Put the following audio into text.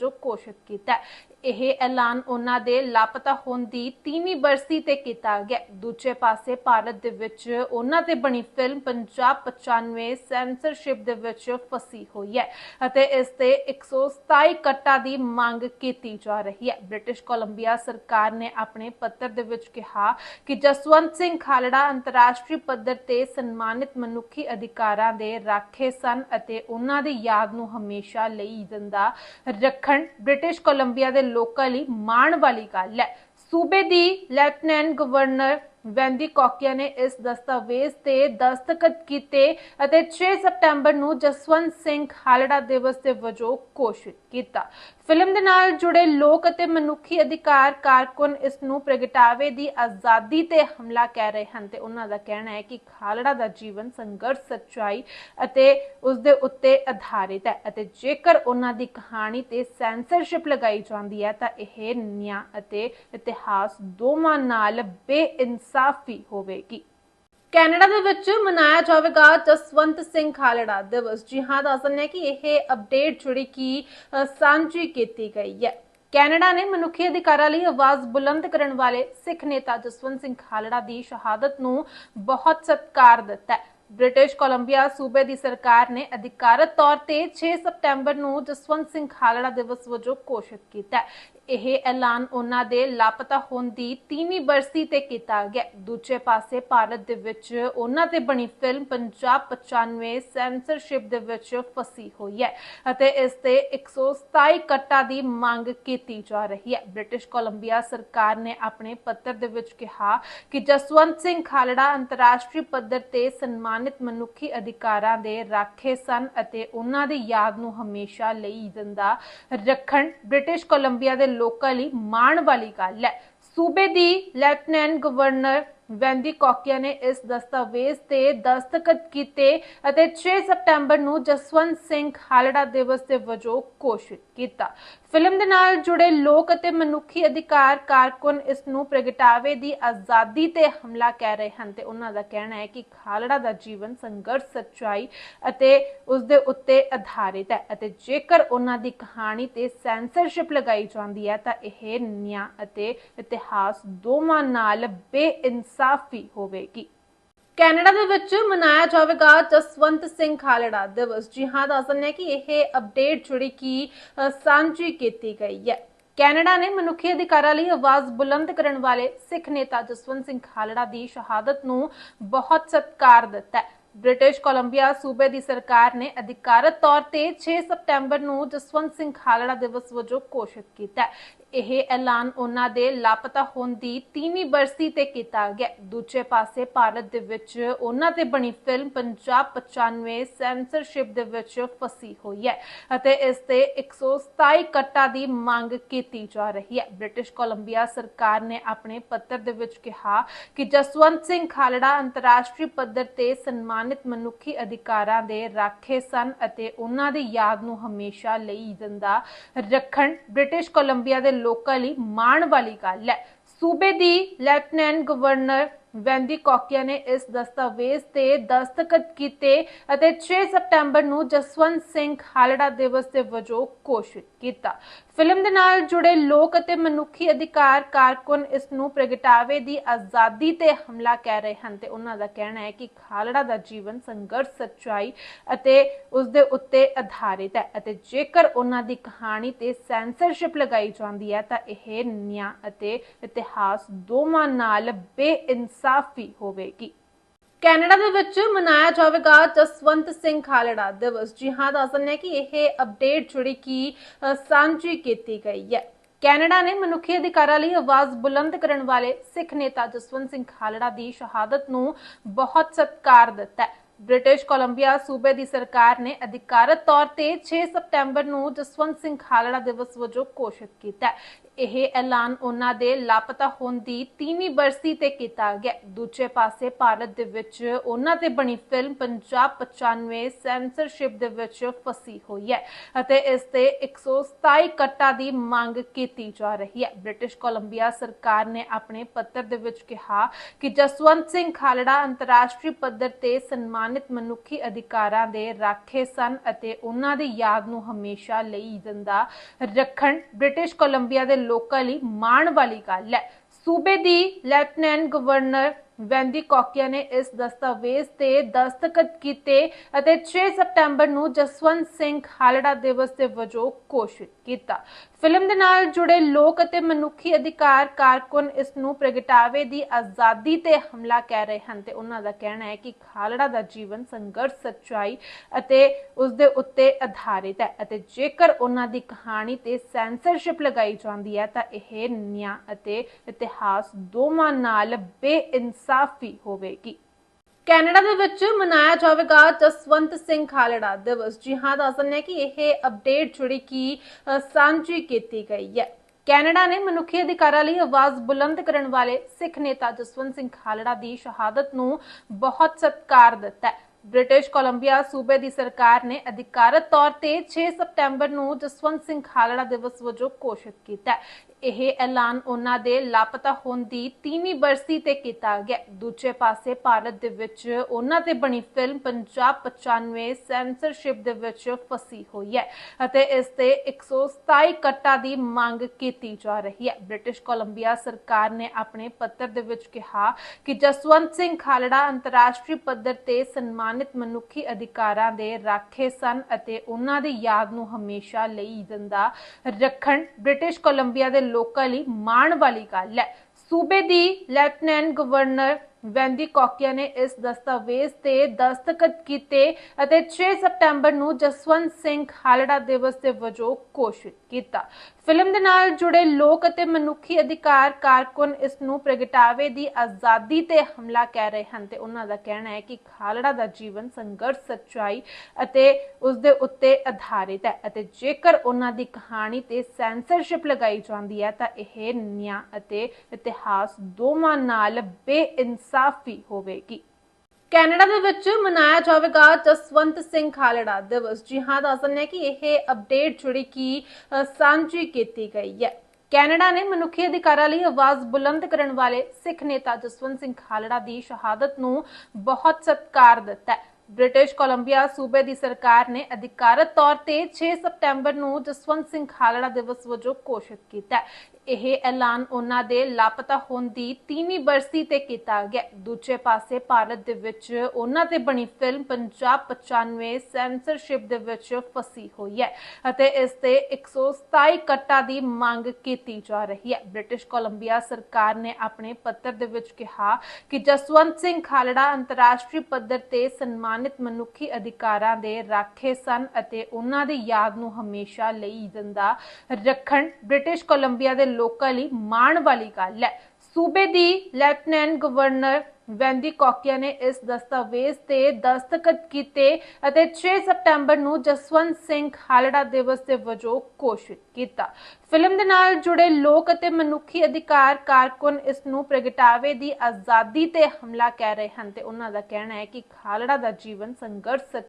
ਵਜੋਂ ਘੋਸ਼ਿਤ ਕੀਤਾ ਇਹ ਐਲਾਨ ਉਹਨਾਂ ਦੇ ਲਾਪਤਾ ਹੋਣ ਦੀ 30ਵੀਂ ਬਰਸੀ ਤੇ ਕੀਤਾ ਗਿਆ ਦੂਜੇ ਪਾਸੇ ਭਾਰਤ ਦੇ ਵਿੱਚ ਉਹਨਾਂ ਤੇ ਬਣੀ ਫਿਲਮ ਪੰਜਾਬ 95 ਸੈਂਸਰਸ਼ਿਪ ਦੇ ਵਿੱਚ ਫਸੀ ਹੋਈ ਹੈ ਅਤੇ ਇਸ ਤੇ 127 ਕੱਟਾਂ ਦੀ ਮੰਗ ਕੀਤੀ ਜਾ ਰਹੀ ਹੈ। ਬ੍ਰਿਟਿਸ਼ ਕੋਲੰਬੀਆ ਸਰਕਾਰ ਨੇ ਆਪਣੇ ਪੱਤਰ ਦੇ ਵਿੱਚ ਕਿਹਾ ਕਿ ਜਸਵੰਤ ਸਿੰਘ ਖਾਲੜਾ ਅੰਤਰਰਾਸ਼ਟਰੀ ਪੱਧਰ ਤੇ ਸਨਮਾਨਿਤ ਮਨੁੱਖੀ ਅਧਿਕਾਰਾਂ ਦੇ ਰਾਖੇ ਸਨ ਅਤੇ ਉਹਨਾਂ ਦੀ ਯਾਦ ਨੂੰ ਹਮੇਸ਼ਾ ਲਈ ਜ਼ਿੰਦਾ ਰੱਖਣ ਬ੍ਰਿਟਿਸ਼ ਕੋਲੰਬੀਆ ਦੇ ਲੋਕਾਂ ਲਈ ਮਾਣ ਵਾਲੀ ਗੱਲ ਹੈ। ਸੂਬੇ ਦੀ ਲੈਫਟੀਨੈਂਟ ਗਵਰਨਰ ਵੈਂਦੀ ਕੋਕੀਆ ਨੇ ਇਸ ਦਸਤਾਵੇਜ਼ ਤੇ ਦਸਤਖਤ ਕੀਤੇ ਅਤੇ 6 ਸਤੰਬਰ ਨੂੰ ਜਸਵੰਤ ਸਿੰਘ ਖਾਲੜਾ ਦਿਵਸ ਦੇ ਵਜੋਂ ਘੋਸ਼ਿਤ ਕੀਤਾ। ਫਿਲਮ ਦੇ ਨਾਲ ਜੁੜੇ ਲੋਕ ਅਤੇ ਮਨੁੱਖੀ ਅਧਿਕਾਰ ਕਾਰਕੁਨ ਇਸ ਨੂੰ ਪ੍ਰਗਟਾਵੇ ਦੀ ਆਜ਼ਾਦੀ ਤੇ ਹਮਲਾ ਕਹਿ ਰਹੇ ਹਨ ਤੇ ਉਹਨਾਂ ਦਾ ਕਹਿਣਾ ਹੈ ਕਿ ਖਾਲੜਾ ਦਾ ਜੀਵਨ ਸੰਘਰਸ਼, ਸੱਚਾਈ ਅਤੇ ਉਸ ਦੇ ਉੱਤੇ ਆਧਾਰਿਤ ਹੈ ਅਤੇ ਜੇਕਰ ਉਹਨਾਂ ਦੀ ਕਹਾਣੀ ਤੇ ਸੈਂਸਰਸ਼ਿਪ ਲਗਾਈ ਜਾਂਦੀ ਹੈ ਤਾਂ ਇਹ ਨਿਆਂ ਅਤੇ ਇਤਿਹਾਸ ਦੋਵਾਂ ਨਾਲ ਬੇਇਨਸਾਫੀ ਹੋਵੇਗੀ। ਕੈਨੇਡਾ ਦੇ ਵਿੱਚ ਮਨਾਇਆ ਜਾਵੇਗਾ ਜਸਵੰਤ ਸਿੰਘ ਖਾਲੜਾ ਦਿਵਸ। ਜੀ ਹਾਂ ਦੱਸਣ ਹੈ ਕਿ ਇਹ ਅਪਡੇਟ ਜਿਹੜੀ ਕਿ ਸਾਂਝੀ ਕੀਤੀ ਗਈ ਹੈ। ਕੈਨੇਡਾ ਨੇ ਮਨੁੱਖੀ ਅਧਿਕਾਰਾਂ ਲਈ ਆਵਾਜ਼ ਬੁਲੰਦ ਕਰਨ ਵਾਲੇ ਸਿੱਖ ਨੇਤਾ ਜਸਵੰਤ ਸਿੰਘ ਖਾਲੜਾ ਦੀ ਸ਼ਹਾਦਤ ਨੂੰ ਬਹੁਤ ਸਤਿਕਾਰ ਦਿੱਤਾ ਹੈ। ਬ੍ਰਿਟਿਸ਼ ਕੋਲੰਬੀਆ ਸੂਬੇ ਦੀ ਸਰਕਾਰ ਨੇ ਅਧਿਕਾਰਤ ਤੌਰ ਤੇ 6 ਸਤੰਬਰ ਨੂੰ ਜਸਵੰਤ ਸਿੰਘ ਖਾਲੜਾ ਦਿਵਸ ਵਜੋਂ ਘੋਸ਼ਿਤ ਕੀਤਾ ਇਹ ਐਲਾਨ ਉਹਨਾਂ ਦੇ ਲਾਪਤਾ ਹੋਣ ਦੀ 30ਵੀਂ ਬਰਸੀ ਤੇ ਕੀਤਾ ਗਿਆ। ਦੂਜੇ ਪਾਸੇ ਭਾਰਤ ਦੇ ਵਿੱਚ ਉਹਨਾਂ ਤੇ ਬਣੀ ਫਿਲਮ ਪੰਜਾਬ 95 ਸੈਂਸਰਸ਼ਿਪ ਦੇ ਵਿੱਚ ਫਸੀ ਹੋਈ ਹੈ ਅਤੇ ਇਸ ਤੇ 127 ਕੱਟਾਂ ਦੀ ਮੰਗ ਕੀਤੀ ਜਾ ਰਹੀ ਹੈ। ਬ੍ਰਿਟਿਸ਼ ਕੋਲੰਬੀਆ ਸਰਕਾਰ ਨੇ ਆਪਣੇ ਪੱਤਰ ਦੇ ਵਿੱਚ ਕਿਹਾ ਕਿ ਜਸਵੰਤ ਸਿੰਘ ਖਾਲੜਾ ਅੰਤਰਰਾਸ਼ਟਰੀ ਪੱਧਰ ਤੇ ਸਨਮਾਨਿਤ ਮਨੁੱਖੀ ਅਧਿਕਾਰਾਂ ਦੇ ਰਾਖੇ ਸਨ ਅਤੇ ਉਹਨਾਂ ਦੀ ਯਾਦ ਨੂੰ ਹਮੇਸ਼ਾ ਲਈ ਜ਼ਿੰਦਾ ਰੱਖਣ ਬ੍ਰਿਟਿਸ਼ ਕੋਲੰਬੀਆ ਦੇ ਲੋਕਾਂ ਲਈ ਮਾਣ ਵਾਲੀ ਗੱਲ ਹੈ। ਸੂਬੇ ਦੀ ਲੈਫਟੀਨੈਂਟ ਗਵਰਨਰ ਵੈਂਦੀ ਕੋਕੀਆ ਨੇ ਇਸ ਦਸਤਾਵੇਜ਼ ਤੇ ਦਸਤਖਤ ਕੀਤੇ ਅਤੇ 6 ਸਤੰਬਰ ਨੂੰ ਜਸਵੰਤ ਸਿੰਘ ਖਾਲੜਾ ਦਿਵਸ ਦੇ ਵਜੋਂ ਘੋਸ਼ਿਤ ਕੀਤਾ। ਫਿਲਮ ਦੇ ਨਾਲ ਜੁੜੇ ਲੋਕ ਅਤੇ ਮਨੁੱਖੀ ਅਧਿਕਾਰ ਕਾਰਕੁਨ ਇਸ ਨੂੰ ਪ੍ਰਗਟਾਵੇ ਦੀ ਆਜ਼ਾਦੀ ਤੇ ਹਮਲਾ ਕਹਿ ਰਹੇ ਹਨ ਤੇ ਉਹਨਾਂ ਦਾ ਕਹਿਣਾ ਹੈ ਕਿ ਖਾਲੜਾ ਦਾ ਜੀਵਨ ਸੰਘਰਸ਼, ਸੱਚਾਈ ਅਤੇ ਉਸ ਦੇ ਉੱਤੇ ਆਧਾਰਿਤ ਹੈ ਅਤੇ ਜੇਕਰ ਉਹਨਾਂ ਦੀ ਕਹਾਣੀ ਤੇ ਸੈਂਸਰਸ਼ਿਪ ਲਗਾਈ ਜਾਂਦੀ ਹੈ ਤਾਂ ਇਹ ਨਿਆਂ ਅਤੇ ਇਤਿਹਾਸ ਦੋਵਾਂ ਨਾਲ ਬੇਇਨਸਾਫੀ ਹੋਵੇਗੀ। ਕੈਨੇਡਾ ਦੇ ਵਿੱਚ ਮਨਾਇਆ ਜਾਵੇਗਾ ਜਸਵੰਤ ਸਿੰਘ ਖਾਲੜਾ ਦਿਵਸ। ਜੀ ਹਾਂ ਦੱਸਣ ਹੈ ਕਿ ਇਹ ਅਪਡੇਟ ਜਿਹੜੀ ਕਿ ਸਾਂਝੀ ਕੀਤੀ ਗਈ ਹੈ। ਕੈਨੇਡਾ ਨੇ ਮਨੁੱਖੀ ਅਧਿਕਾਰਾਂ ਲਈ ਆਵਾਜ਼ ਬੁਲੰਦ ਕਰਨ ਵਾਲੇ ਸਿੱਖ ਨੇਤਾ ਜਸਵੰਤ ਸਿੰਘ ਖਾਲੜਾ ਦੀ ਸ਼ਹਾਦਤ ਨੂੰ ਬਹੁਤ ਸਤਿਕਾਰ ਦਿੱਤਾ ਹੈ। ਬ੍ਰਿਟਿਸ਼ ਕੋਲੰਬੀਆ ਸੂਬੇ ਦੀ ਸਰਕਾਰ ਨੇ ਅਧਿਕਾਰਤ ਤੌਰ ਤੇ 6 ਸਤੰਬਰ ਨੂੰ ਜਸਵੰਤ ਸਿੰਘ ਖਾਲੜਾ ਦਿਵਸ ਵਜੋਂ ਘੋਸ਼ਿਤ ਕੀਤਾ ਇਹ ਐਲਾਨ ਉਹਨਾਂ ਦੇ ਲਾਪਤਾ ਹੋਣ ਦੀ 30ਵੀਂ ਬਰਸੀ ਤੇ ਕੀਤਾ ਗਿਆ। ਦੂਜੇ ਪਾਸੇ ਭਾਰਤ ਦੇ ਵਿੱਚ ਉਹਨਾਂ ਤੇ ਬਣੀ ਫਿਲਮ ਪੰਜਾਬ 95 ਸੈਂਸਰਸ਼ਿਪ ਦੇ ਵਿੱਚ ਫਸੀ ਹੋਈ ਹੈ ਅਤੇ ਇਸ ਤੇ 127 ਕੱਟਾਂ ਦੀ ਮੰਗ ਕੀਤੀ ਜਾ ਰਹੀ ਹੈ। ਬ੍ਰਿਟਿਸ਼ ਕੋਲੰਬੀਆ ਸਰਕਾਰ ਨੇ ਆਪਣੇ ਪੱਤਰ ਦੇ ਵਿੱਚ ਕਿਹਾ ਕਿ ਜਸਵੰਤ ਸਿੰਘ ਖਾਲੜਾ ਅੰਤਰਰਾਸ਼ਟਰੀ ਪੱਧਰ ਤੇ ਸਨਮਾਨਿਤ ਮਨੁੱਖੀ ਅਧਿਕਾਰਾਂ ਦੇ ਰਾਖੇ ਸਨ ਅਤੇ ਉਹਨਾਂ ਦੀ ਯਾਦ ਨੂੰ ਹਮੇਸ਼ਾ ਲਈ ਜ਼ਿੰਦਾ ਰੱਖਣ ਬ੍ਰਿਟਿਸ਼ ਕੋਲੰਬੀਆ ਦੇ ਲੋਕਾਂ ਲਈ ਮਾਣ ਵਾਲੀ ਗੱਲ ਹੈ। ਸੂਬੇ ਦੀ ਲੈਫਟੀਨੈਂਟ ਗਵਰਨਰ ਵੈਂਦੀ ਕੋਕੀਆ ਨੇ ਇਸ ਦਸਤਾਵੇਜ਼ ਤੇ ਦਸਤਖਤ ਕੀਤੇ ਅਤੇ 6 ਸਤੰਬਰ ਨੂੰ ਜਸਵੰਤ ਸਿੰਘ ਖਾਲੜਾ ਦਿਵਸ ਦੇ ਵਜੋਂ ਘੋਸ਼ਿਤ ਕੀਤਾ। ਫਿਲਮ ਦੇ ਨਾਲ ਜੁੜੇ ਲੋਕ ਅਤੇ ਮਨੁੱਖੀ ਅਧਿਕਾਰ ਕਾਰਕੁਨ ਇਸ ਨੂੰ ਪ੍ਰਗਟਾਵੇ ਦੀ ਆਜ਼ਾਦੀ ਤੇ ਹਮਲਾ ਕਹਿ ਰਹੇ ਹਨ ਤੇ ਉਹਨਾਂ ਦਾ ਕਹਿਣਾ ਹੈ ਕਿ ਖਾਲੜਾ ਦਾ ਜੀਵਨ ਸੰਘਰਸ਼, ਸੱਚਾਈ ਅਤੇ ਉਸ ਦੇ ਉੱਤੇ ਆਧਾਰਿਤ ਹੈ ਅਤੇ ਜੇਕਰ ਉਹਨਾਂ ਦੀ ਕਹਾਣੀ ਤੇ ਸੈਂਸਰਸ਼ਿਪ ਲਗਾਈ ਜਾਂਦੀ ਹੈ ਤਾਂ ਇਹ ਨਿਆਂ ਅਤੇ ਇਤਿਹਾਸ ਦੋਵਾਂ ਨਾਲ ਬੇਇਨਸਾਫੀ ਹੋਵੇਗੀ। ਕੈਨੇਡਾ ਦੇ ਵਿੱਚ ਮਨਾਇਆ ਜਾਵੇਗਾ ਜਸਵੰਤ ਸਿੰਘ ਖਾਲੜਾ ਦਿਵਸ। ਜੀ ਹਾਂ ਦੱਸਣ ਹੈ ਕਿ ਇਹ ਅਪਡੇਟ ਜਿਹੜੀ ਕਿ ਸਾਂਝੀ ਕੀਤੀ ਗਈ ਹੈ। ਕੈਨੇਡਾ ਨੇ ਮਨੁੱਖੀ ਅਧਿਕਾਰਾਂ ਲਈ ਆਵਾਜ਼ ਬੁਲੰਦ ਕਰਨ ਵਾਲੇ ਸਿੱਖ ਨੇਤਾ ਜਸਵੰਤ ਸਿੰਘ ਖਾਲੜਾ ਦੀ ਸ਼ਹਾਦਤ ਨੂੰ ਬਹੁਤ ਸਤਿਕਾਰ ਦਿੱਤਾ ਹੈ। ਬ੍ਰਿਟਿਸ਼ ਕੋਲੰਬੀਆ ਸੂਬੇ ਦੀ ਸਰਕਾਰ ਨੇ ਅਧਿਕਾਰਤ ਤੌਰ ਤੇ 6 ਸਤੰਬਰ ਨੂੰ ਜਸਵੰਤ ਸਿੰਘ ਖਾਲੜਾ ਦਿਵਸ ਵਜੋਂ ਘੋਸ਼ਿਤ ਕੀਤਾ ਇਹ ਐਲਾਨ ਉਹਨਾਂ ਦੇ ਲਾਪਤਾ ਹੋਣ ਦੀ 30ਵੀਂ ਬਰਸੀ ਤੇ ਕੀਤਾ ਗਿਆ। ਦੂਜੇ ਪਾਸੇ ਭਾਰਤ ਦੇ ਵਿੱਚ ਉਹਨਾਂ ਤੇ ਬਣੀ ਫਿਲਮ ਪੰਜਾਬ 95 ਸੈਂਸਰਸ਼ਿਪ ਦੇ ਵਿੱਚ ਫਸੀ ਹੋਈ ਹੈ ਅਤੇ ਇਸ ਤੇ 127 ਕੱਟਾਂ ਦੀ ਮੰਗ ਕੀਤੀ ਜਾ ਰਹੀ ਹੈ। ਬ੍ਰਿਟਿਸ਼ ਕੋਲੰਬੀਆ ਸਰਕਾਰ ਨੇ ਆਪਣੇ ਪੱਤਰ ਦੇ ਵਿੱਚ ਕਿਹਾ ਕਿ ਜਸਵੰਤ ਸਿੰਘ ਖਾਲੜਾ ਅੰਤਰਰਾਸ਼ਟਰੀ ਪੱਧਰ ਤੇ ਸਨਮਾਨਿਤ ਮਨੁੱਖੀ ਅਧਿਕਾਰਾਂ ਦੇ ਰਾਖੇ ਸਨ ਅਤੇ ਉਹਨਾਂ ਦੀ ਯਾਦ ਨੂੰ ਹਮੇਸ਼ਾ ਲਈ ਜ਼ਿੰਦਾ ਰੱਖਣ ਬ੍ਰਿਟਿਸ਼ ਕੋਲੰਬੀਆ ਦੇ ਲੋਕਾਂ ਲਈ ਮਾਣ ਵਾਲੀ ਗੱਲ ਹੈ। ਸੂਬੇ ਦੀ ਲੈਫਟੀਨੈਂਟ ਗਵਰਨਰ ਵੈਂਦੀ ਕੋਕੀਆ ਨੇ ਇਸ ਦਸਤਾਵੇਜ਼ ਤੇ ਦਸਤਖਤ ਕੀਤੇ ਅਤੇ 6 ਸਤੰਬਰ ਨੂੰ ਜਸਵੰਤ ਸਿੰਘ ਖਾਲੜਾ ਦਿਵਸ ਦੇ ਵਜੋਂ ਘੋਸ਼ਿਤ ਕੀਤਾ। ਫਿਲਮ ਦੇ ਨਾਲ ਜੁੜੇ ਲੋਕ ਅਤੇ ਮਨੁੱਖੀ ਅਧਿਕਾਰ ਕਾਰਕੁਨ ਇਸ ਨੂੰ ਪ੍ਰਗਟਾਵੇ ਦੀ ਆਜ਼ਾਦੀ ਤੇ ਹਮਲਾ ਕਹਿ ਰਹੇ ਹਨ ਤੇ ਉਹਨਾਂ ਦਾ ਕਹਿਣਾ ਹੈ ਕਿ ਖਾਲੜਾ ਦਾ ਜੀਵਨ ਸੰਘਰਸ਼, ਸੱਚਾਈ ਅਤੇ ਉਸ ਦੇ ਉੱਤੇ ਆਧਾਰਿਤ ਹੈ ਅਤੇ ਜੇਕਰ ਉਹਨਾਂ ਦੀ ਕਹਾਣੀ ਤੇ ਸੈਂਸਰਸ਼ਿਪ ਲਗਾਈ ਜਾਂਦੀ ਹੈ ਤਾਂ ਇਹ ਨਿਆਂ ਅਤੇ ਇਤਿਹਾਸ ਦੋਵਾਂ ਨਾਲ ਬੇਇਨਸਾਫੀ ਹੋਵੇਗੀ। ਕੈਨੇਡਾ ਦੇ ਵਿੱਚ ਮਨਾਇਆ ਜਾਵੇਗਾ ਜਸਵੰਤ ਸਿੰਘ ਖਾਲੜਾ ਦਿਵਸ। ਜੀ ਹਾਂ ਦੱਸਣ ਹੈ ਕਿ ਇਹ ਅਪਡੇਟ ਜਿਹੜੀ ਕਿ ਸਾਂਝੀ ਕੀਤੀ ਗਈ ਹੈ। ਕੈਨੇਡਾ ਨੇ ਮਨੁੱਖੀ ਅਧਿਕਾਰਾਂ ਲਈ ਆਵਾਜ਼ ਬੁਲੰਦ ਕਰਨ ਵਾਲੇ ਸਿੱਖ ਨੇਤਾ ਜਸਵੰਤ ਸਿੰਘ ਖਾਲੜਾ ਦੀ ਸ਼ਹਾਦਤ ਨੂੰ ਬਹੁਤ ਸਤਿਕਾਰ ਦਿੱਤਾ ਹੈ। ਬ੍ਰਿਟਿਸ਼ ਕੋਲੰਬੀਆ ਸੂਬੇ ਦੀ ਸਰਕਾਰ ਨੇ ਅਧਿਕਾਰਤ ਤੌਰ ਤੇ 6 ਸਤੰਬਰ ਨੂੰ ਜਸਵੰਤ ਸਿੰਘ ਖਾਲੜਾ ਦਿਵਸ ਵਜੋਂ ਘੋਸ਼ਿਤ ਕੀਤਾ ਇਹ ਐਲਾਨ ਉਹਨਾਂ ਦੇ ਲਾਪਤਾ ਹੋਣ ਦੀ ਤੀਵੀਂ ਬਰਸੀ ਤੇ ਕੀਤਾ ਗਿਆ। ਦੂਜੇ ਪਾਸੇ ਭਾਰਤ ਦੇ ਵਿੱਚ ਉਹਨਾਂ ਤੇ ਬਣੀ ਫਿਲਮ ਪੰਜਾਬ 95 ਸੈਂਸਰਸ਼ਿਪ ਦੇ ਵਿੱਚ ਫਸੀ ਹੋਈ ਹੈ ਅਤੇ ਇਸ ਤੇ 127 ਕੱਟਾਂ ਦੀ ਮੰਗ ਕੀਤੀ ਜਾ ਰਹੀ ਹੈ। ਬ੍ਰਿਟਿਸ਼ ਕੋਲੰਬੀਆ ਸਰਕਾਰ ਨੇ ਆਪਣੇ ਪੱਤਰ ਦੇ ਵਿੱਚ ਕਿਹਾ ਕਿ ਜਸਵੰਤ ਸਿੰਘ ਖਾਲੜਾ ਅੰਤਰਰਾਸ਼ਟਰੀ ਪੱਧਰ ਤੇ ਸਨਮਾਨਿਤ ਮਨੁੱਖੀ ਅਧਿਕਾਰਾਂ ਦੇ ਰਾਖੇ ਸਨ ਅਤੇ ਉਹਨਾਂ ਦੀ ਯਾਦ ਨੂੰ ਹਮੇਸ਼ਾ ਲਈ ਜ਼ਿੰਦਾ ਰੱਖਣ ਬ੍ਰਿਟਿਸ਼ ਕੋਲੰਬੀਆ ਦੇ ਲੋਕਾਂ ਲਈ ਮਾਣ ਵਾਲੀ ਗੱਲ ਹੈ। ਸੂਬੇ ਦੀ ਲੈਫਟੀਨੈਂਟ ਗਵਰਨਰ ਵੈਂਦੀ ਕੋਕੀਆ ਨੇ ਇਸ ਦਸਤਾਵੇਜ਼ ਤੇ ਦਸਤਖਤ ਕੀਤੇ ਅਤੇ 6 ਸਤੰਬਰ ਨੂੰ ਜਸਵੰਤ ਸਿੰਘ ਖਾਲੜਾ ਦਿਵਸ ਦੇ ਵਜੋਂ ਘੋਸ਼ਿਤ ਕੀਤਾ। ਫਿਲਮ ਦੇ ਨਾਲ ਜੁੜੇ ਲੋਕ ਅਤੇ ਮਨੁੱਖੀ ਅਧਿਕਾਰ ਕਾਰਕੁਨ ਇਸ ਨੂੰ ਪ੍ਰਗਟਾਵੇ ਦੀ ਆਜ਼ਾਦੀ ਤੇ ਹਮਲਾ ਕਹਿ ਰਹੇ ਹਨ ਤੇ ਉਹਨਾਂ ਦਾ ਕਹਿਣਾ ਹੈ ਕਿ ਖਾਲੜਾ ਦਾ ਜੀਵਨ ਸੰਘਰਸ਼ ਸੱਚਾਈ ਅਤੇ ਉਸ ਦੇ ਉੱਤੇ ਆਧਾਰਿਤ ਹੈ ਅਤੇ ਜੇਕਰ ਉਹਨਾਂ ਦੀ ਕਹਾਣੀ ਤੇ ਸੈਂਸਰਸ਼ਿਪ ਲਗਾਈ ਜਾਂਦੀ ਹੈ ਤਾਂ ਇਹ ਨਿਆਂ ਅਤੇ ਇਤਿਹਾਸ ਦੋਵਾਂ ਨਾਲ ਬੇਇਨਸਾਫੀ ਹੋਵੇਗੀ। ਕੈਨੇਡਾ ਦੇ ਵਿੱਚ ਮਨਾਇਆ ਜਾਵੇਗਾ ਜਸਵੰਤ ਸਿੰਘ ਖਾਲੜਾ ਦਿਵਸ। ਜੀ ਹਾਂ ਦੱਸਣ ਹੈ ਕਿ ਇਹ ਅਪਡੇਟ ਜਿਹੜੀ ਕਿ ਸਾਂਝੀ ਕੀਤੀ ਗਈ ਹੈ। ਕੈਨੇਡਾ ਨੇ ਮਨੁੱਖੀ ਅਧਿਕਾਰਾਂ ਲਈ ਆਵਾਜ਼ ਬੁਲੰਦ ਕਰਨ ਵਾਲੇ ਸਿੱਖ ਨੇਤਾ ਜਸਵੰਤ ਸਿੰਘ ਖਾਲੜਾ ਦੀ ਸ਼ਹਾਦਤ ਨੂੰ ਬਹੁਤ ਸਤਿਕਾਰ ਦਿੱਤਾ ਹੈ। ਬ੍ਰਿਟਿਸ਼ ਕੋਲੰਬੀਆ ਸੂਬੇ ਦੀ ਸਰਕਾਰ ਨੇ ਅਧਿਕਾਰਤ ਤੌਰ ਤੇ 6 ਸਤੰਬਰ ਨੂੰ ਜਸਵੰਤ ਸਿੰਘ ਖਾਲੜਾ ਦਿਵਸ ਵਜੋਂ ਘੋਸ਼ਿਤ ਕੀਤਾ ਇਹ ਐਲਾਨ ਉਹਨਾਂ ਦੇ ਲਾਪਤਾ ਹੋਣ ਦੀ ਤੀਵੀਂ ਬਰਸੀ ਤੇ ਕੀਤਾ ਗਿਆ। ਦੂਜੇ ਪਾਸੇ ਭਾਰਤ ਦੇ ਵਿੱਚ ਉਹਨਾਂ ਤੇ ਬਣੀ ਫਿਲਮ ਪੰਜਾਬ 95 ਸੈਂਸਰਸ਼ਿਪ ਦੇ ਵਿੱਚ ਫਸੀ ਹੋਈ ਹੈ ਅਤੇ ਇਸ ਤੇ 127 ਕੱਟਾਂ ਦੀ ਮੰਗ ਕੀਤੀ ਜਾ ਰਹੀ ਹੈ। ਬ੍ਰਿਟਿਸ਼ ਕੋਲੰਬੀਆ ਸਰਕਾਰ ਨੇ ਆਪਣੇ ਪੱਤਰ ਦੇ ਵਿੱਚ ਕਿਹਾ ਕਿ ਜਸਵੰਤ ਸਿੰਘ ਖਾਲੜਾ ਅੰਤਰਰਾਸ਼ਟਰੀ ਪੱਧਰ ਤੇ ਸਨਮਾਨਿਤ ਮਨੁੱਖੀ ਅਧਿਕਾਰਾਂ ਦੇ ਰਾਖੇ ਸਨ ਅਤੇ ਉਹਨਾਂ ਦੀ ਯਾਦ ਨੂੰ ਹਮੇਸ਼ਾ ਲਈ ਜ਼ਿੰਦਾ ਰੱਖਣ ਬ੍ਰਿਟਿਸ਼ ਕੋਲੰਬੀਆ ਦੇ ਲੋਕਾਂ ਲਈ ਮਾਣ ਵਾਲੀ ਗੱਲ ਹੈ। ਸੂਬੇ ਦੀ ਲੈਫਟੀਨੈਂਟ ਗਵਰਨਰ ਵੈਂਦੀ ਕੋਕੀਆ ਨੇ ਇਸ ਦਸਤਾਵੇਜ਼ ਤੇ ਦਸਤਖਤ ਕੀਤੇ ਅਤੇ 6 ਸਤੰਬਰ ਨੂੰ ਜਸਵੰਤ ਸਿੰਘ ਖਾਲੜਾ ਦਿਵਸ ਦੇ ਵਜੋਂ ਘੋਸ਼ਿਤ ਕੀਤਾ। ਫਿਲਮ ਦੇ ਨਾਲ ਜੁੜੇ ਲੋਕ ਅਤੇ ਮਨੁੱਖੀ ਅਧਿਕਾਰ ਕਾਰਕੁਨ ਇਸ ਨੂੰ ਪ੍ਰਗਟਾਵੇ ਦੀ ਆਜ਼ਾਦੀ ਤੇ ਹਮਲਾ ਕਹਿ ਰਹੇ ਹਨ ਤੇ ਉਹਨਾਂ ਦਾ ਕਹਿਣਾ ਹੈ ਕਿ ਖਾਲੜਾ ਦਾ ਜੀਵਨ ਸੰਘਰਸ਼